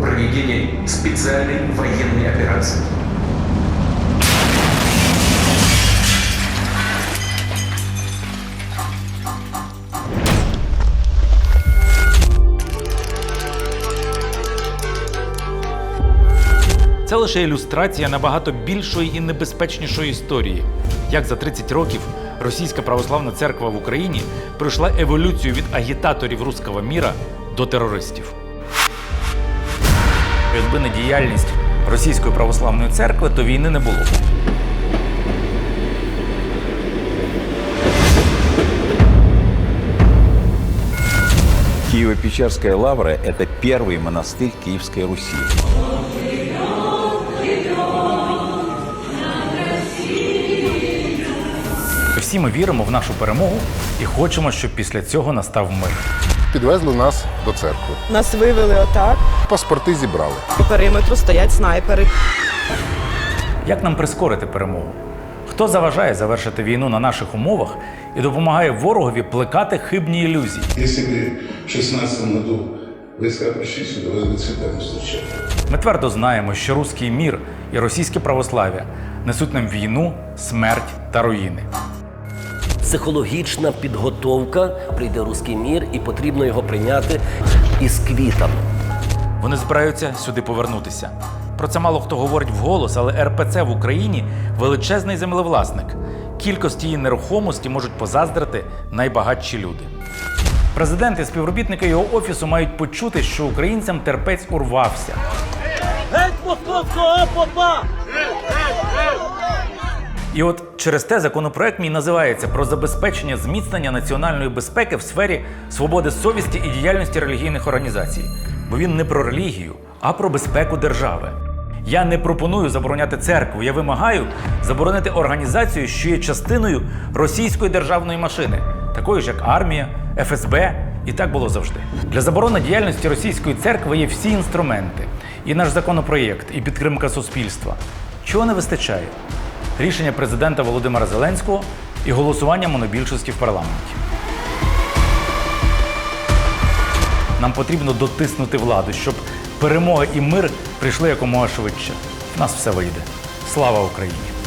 проведения специальной военной операции. Це лише ілюстрація набагато більшої і небезпечнішої історії, як за 30 років Російська православна церква в Україні пройшла еволюцію від агітаторів руського міра до терористів. Якби не діяльність Російської православної церкви, то війни не було. б. Киево-Печерская лавра – это первый монастырь Киевской Руси. Всі ми віримо в нашу перемогу і хочемо, щоб після цього настав мир. Підвезли нас до церкви. Нас вивели отак. Паспорти зібрали. По периметру стоять снайпери. Як нам прискорити перемогу? Хто заважає завершити війну на наших умовах і допомагає ворогові плекати хибні ілюзії? Если бы в 16 году цветами. Ми твердо знаємо, що руський мір і російське православ'я несуть нам війну, смерть та руїни. Психологічна підготовка прийде руський мір, і потрібно його прийняти із квітами. Вони збираються сюди повернутися. Про це мало хто говорить вголос, але РПЦ в Україні величезний землевласник. Кількості її нерухомості можуть позаздрити найбагатші люди. Президент і співробітники його офісу мають почути, що українцям терпець урвався. І от через те законопроект мій називається про забезпечення зміцнення національної безпеки в сфері свободи совісті і діяльності релігійних організацій. Бо він не про релігію, а про безпеку держави. Я не пропоную забороняти церкву. Я вимагаю заборонити організацію, що є частиною російської державної машини, такої ж як армія, ФСБ, і так було завжди. Для заборони діяльності російської церкви є всі інструменти, і наш законопроєкт, і підтримка суспільства. Чого не вистачає? Рішення президента Володимира Зеленського і голосування монобільшості в парламенті. Нам потрібно дотиснути владу, щоб перемога і мир прийшли якомога швидше. У нас все вийде. Слава Україні!